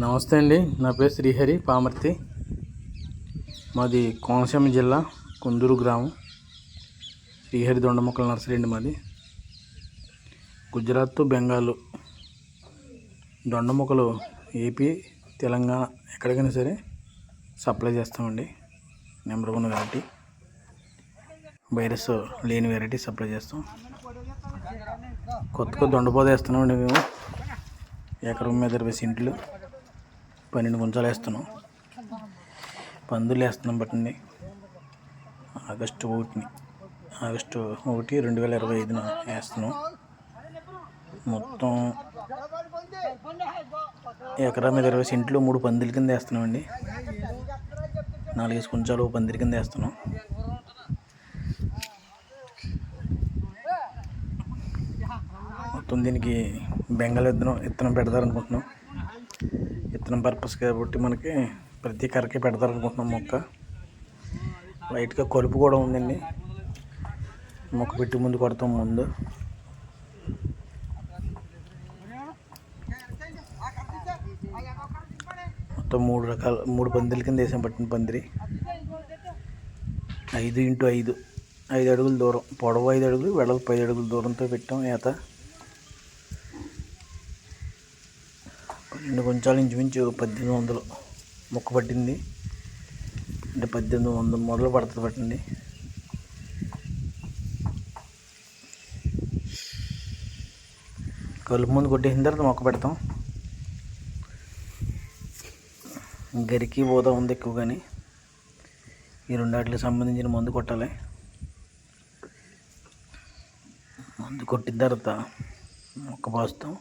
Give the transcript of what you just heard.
నమస్తే అండి నా పేరు శ్రీహరి పామర్తి. మాది కోనసీమ జిల్లా కుందూరు గ్రామం. శ్రీహరి దొండమొక్కల నర్సరీ అండి మాది. గుజరాత్ బెంగాల్ దొండమొక్కలు ఏపీ తెలంగాణ ఎక్కడికైనా సరే సప్లై చేస్తామండి నెంబర్ వన్ వెరైటీ. వైరస్ లేని వెరైటీ సప్లై చేస్తాం. కొత్తగా దొండపోత వేస్తున్నామండి మేము. ఎకరం మీద ఇరవై సెంట్లు. పన్నెండు గుంజాలు వేస్తున్నాం. పందులు వేస్తున్నాం బట్టండి ఆగస్టు ఒకటిని. ఆగస్టు ఒకటి రెండు వేల ఇరవై ఐదున వేస్తున్నాం. మొత్తం ఎకరా మీద ఇరవై సెంట్లు మూడు పందిల కింద వేస్తున్నామండి. నాలుగేసి కుంచాలు ఓ పందిరి కింద వేస్తున్నాం. మొత్తం దీనికి బెంగాల్ విత్తనం విత్తనం పెడతారనుకుంటున్నాం విత్తనం పర్పస్ కాబట్టి మనకి ప్రతి కర్రకి పెడతారనుకుంటున్నాం మొక్క. లైట్గా కలుపు కూడా ఉందండి. మొక్క పెట్టి ముందు కొడతాం ముందు. మొత్తం మూడు రకాల మూడు పందిల కింద వేసాం పట్టిన పందిరి. ఐదు ఇంటూ ఐదు. ఐదు అడుగుల దూరం. పొడవు ఐదు అడుగులు వెడల్పు ఐదు అడుగుల దూరంతో పెట్టాం ఈత. రెండు కొంచాలు ఇంచుమించు పద్దెనిమిది వందలు మొక్క పట్టింది. అంటే పద్దెనిమిది వందలు మొదలు పడుతుంది పట్టింది. కలుపు ముందు కొట్టేసిన తర్వాత మొక్క పెడతాం. గరికి పోతా ఉంది ఎక్కువ కానీ ఈ రెండాటికి సంబంధించిన మందు కొట్టాలి. మందు కొట్టిన తర్వాత మొక్క పోస్తాం.